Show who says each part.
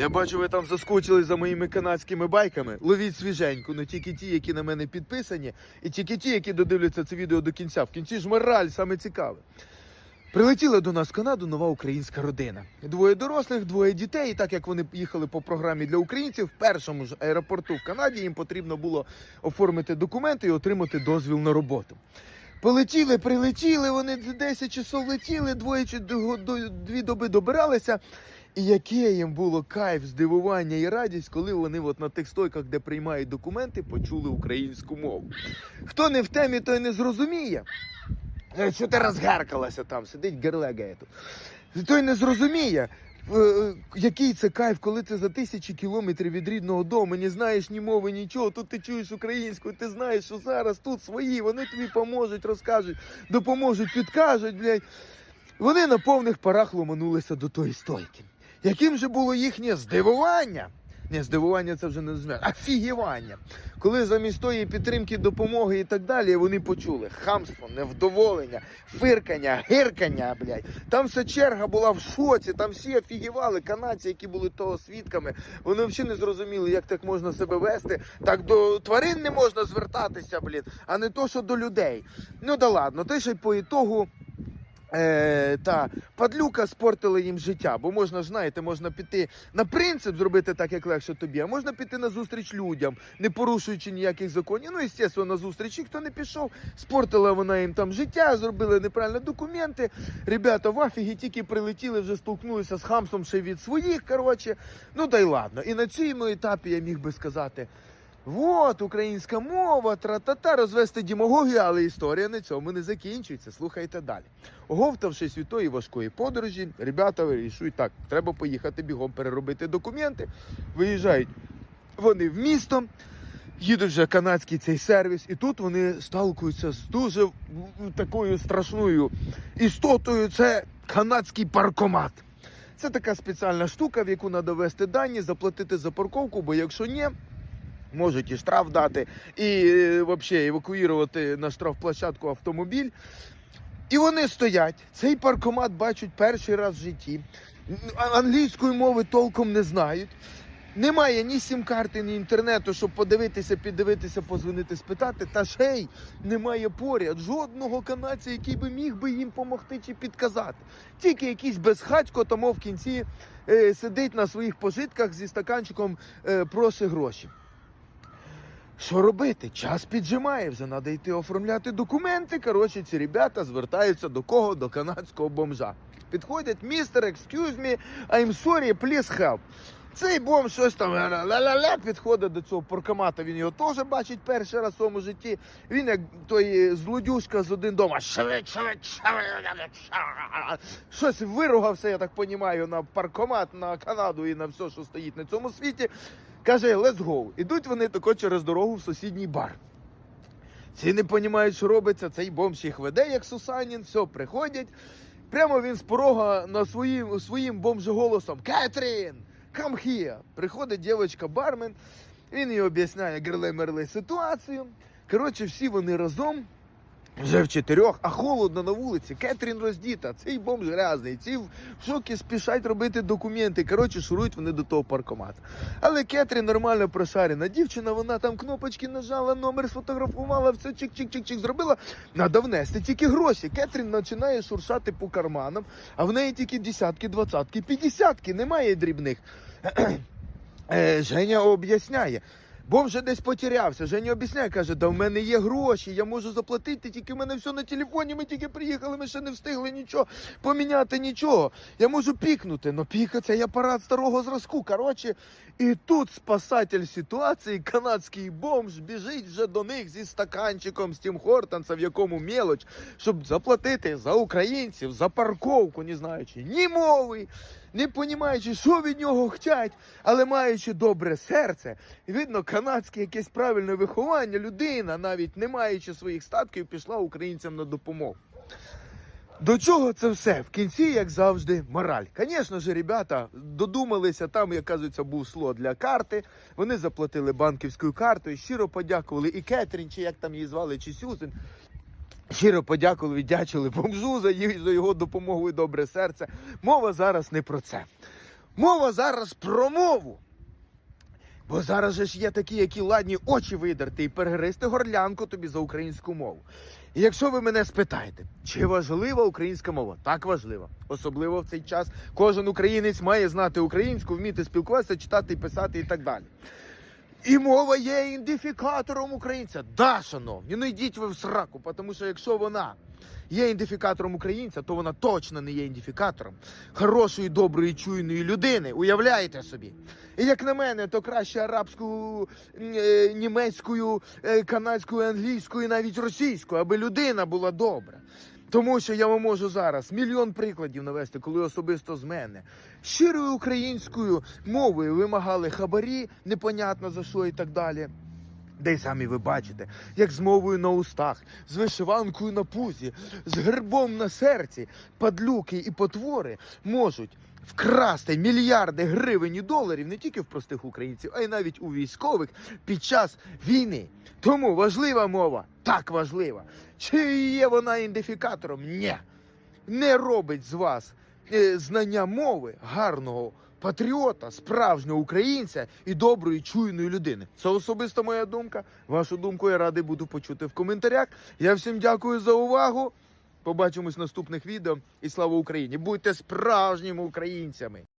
Speaker 1: Я бачу, ви там заскочили за моїми канадськими байками. Ловіть свіженьку, ну тільки ті, які на мене підписані, і тільки ті, які додивляться це відео до кінця. В кінці ж мораль, саме цікаве. Прилетіла до нас в Канаду нова українська родина. Двоє дорослих, двоє дітей. І так як вони їхали по програмі для українців, в першому ж аеропорту в Канаді їм потрібно було оформити документи і отримати дозвіл на роботу. Полетіли, прилетіли, вони 10 часов летіли, двоє чи дві доби добиралися. І яке їм було кайф, здивування і радість, коли вони от на тих стойках, де приймають документи, почули українську мову. Хто не в темі, той не зрозуміє. Е, Що ти розгаркалася там, сидить герлегає тут. Той не зрозуміє. е, е, Який це кайф, коли ти за тисячі кілометрів від рідного дому не знаєш ні мови, нічого. Тут ти чуєш українську, ти знаєш, що зараз тут свої, вони тобі поможуть, розкажуть, допоможуть, підкажуть, блядь. Вони на повних парах ломанулися до тої стойки. Яким же було їхнє здивування? Ні, здивування це вже не зміна, офігівання. Коли замість тої підтримки, допомоги і так далі, вони почули хамство, невдоволення, фиркання, гиркання, блядь. Там вся черга була в шоці, там всі офігівали, канадці, які були того свідками. Вони взагалі не зрозуміли, як так можна себе вести. Так до тварин не можна звертатися, блін, а не то, що до людей. Ну да ладно, те й по ітогу. Е, та падлюка спортила їм життя, бо можна ж знаєте, можна піти на принцип зробити так, як легше тобі, а можна піти на зустріч людям, не порушуючи ніяких законів. Ну, звісно, на зустріч і хто не пішов, спортила вона їм там життя, зробили неправильно документи. Ребята в афігі тільки прилетіли, вже столкнулися з хамсом ще від своїх. Коротше, ну да й ладно. І на цьому етапі я міг би сказати. Вот, українська мова, тра-та-та, розвести демагогію, але історія на цьому не закінчується. Слухайте далі. Оговтавшись від тої важкої подорожі, ребята вирішують, так, треба поїхати бігом переробити документи. Виїжджають вони в місто, їдуть вже канадський цей сервіс, і тут вони сталкуються з дуже такою страшною істотою. Це канадський паркомат. Це така спеціальна штука, в яку треба ввести дані, заплатити за парковку, бо якщо ні, можуть і штраф дати, і е, взагалі евакуювати на штрафплощадку автомобіль. І вони стоять. Цей паркомат бачать перший раз в житті. Англійської мови толком не знають. Немає ні сім-карти, ні інтернету, щоб подивитися, піддивитися, позвонити, спитати. Та ще й немає поряд жодного канадця, який би міг би їм допомогти чи підказати. Тільки якийсь безхатько тому в кінці е, сидить на своїх пожитках зі стаканчиком, е, просить гроші. Що робити? Час піджимає, вже треба йти оформляти документи. Коротше, ці ребята звертаються до кого? До канадського бомжа. Підходять, містер, excuse me, I'm sorry, please help. Цей бомж щось там ля-ля-ля підходить до цього паркомата. Він його теж бачить перший раз в своєму житті. Він як той злодюшка з один дома. Щось виругався, я так розумію, на паркомат, на Канаду і на все, що стоїть на цьому світі. Каже, let's go. Ідуть вони тако через дорогу в сусідній бар. Ці не розуміють, що робиться. Цей бомж їх веде, як Сусанін, все, приходять. Прямо він з порога на своїм, своїм бомжоголосом Кетрін, come here. Приходить дівчинка бармен, він їй об'ясняє герле-мерли ситуацію. Коротше, всі вони разом. Вже в чотирьох, а холодно на вулиці. Кетрін роздіта, цей бомж грязний, ці в шокі спішать робити документи. Коротше, шурують вони до того паркомата. Але Кетрін нормально прошарена. Дівчина, вона там кнопочки нажала, номер сфотографувала, все чик-чик-чик-чик зробила. Надо внести тільки гроші. Кетрін починає шуршати по карманам, а в неї тільки десятки, двадцятки, п'ятдесятки, немає дрібних. Е, Женя об'ясняє. Бо вже десь потерявся. Женя об'ясняє, каже, да в мене є гроші, я можу заплатити, тільки в мене все на телефоні, ми тільки приїхали, ми ще не встигли нічого поміняти нічого. Я можу пікнути, але піка це апарат старого зразку. Коротше, і тут спасатель ситуації, канадський бомж, біжить вже до них зі стаканчиком з Тім Хортонса, в якому мелоч, щоб заплатити за українців, за парковку, не знаючи ні мови, не понімаючи, що від нього хотять, але маючи добре серце, видно, канадське якесь правильне виховання, людина, навіть не маючи своїх статків, пішла українцям на допомогу. До чого це все? В кінці, як завжди, мораль. Звісно ж, ребята додумалися, там, як кажеться, був слот для карти. Вони заплатили банківською картою, щиро подякували і Кетрін, чи як там її звали, чи Сюзен. Щиро подякували, віддячили бомжу за його допомогу і добре серце. Мова зараз не про це. Мова зараз про мову. Бо зараз же ж є такі, які ладні очі видерти і перегристи горлянку тобі за українську мову. І якщо ви мене спитаєте, чи важлива українська мова? Так важлива. Особливо в цей час кожен українець має знати українську, вміти спілкуватися, читати, писати і так далі. І мова є ідентифікатором українця. Да, шановні, ну йдіть ви в сраку, тому що якщо вона є ідентифікатором українця, то вона точно не є ідентифікатором хорошої, доброї, чуйної людини. Уявляєте собі? І як на мене, то краще арабською, е, німецькою, е, канадською, англійською, навіть російською, аби людина була добра. Тому що я вам можу зараз мільйон прикладів навести, коли особисто з мене щирою українською мовою вимагали хабарі, непонятно за що і так далі. Де й самі ви бачите, як з мовою на устах, з вишиванкою на пузі, з гербом на серці, падлюки і потвори можуть вкрасти мільярди гривень і доларів не тільки в простих українців, а й навіть у військових під час війни. Тому важлива мова, так важлива. Чи є вона ідентифікатором? Ні. Не робить з вас е, знання мови гарного патріота, справжнього українця і доброї чуйної людини. Це особисто моя думка. Вашу думку я радий буду почути в коментарях. Я всім дякую за увагу. Побачимось в наступних відео і слава Україні! Будьте справжніми українцями!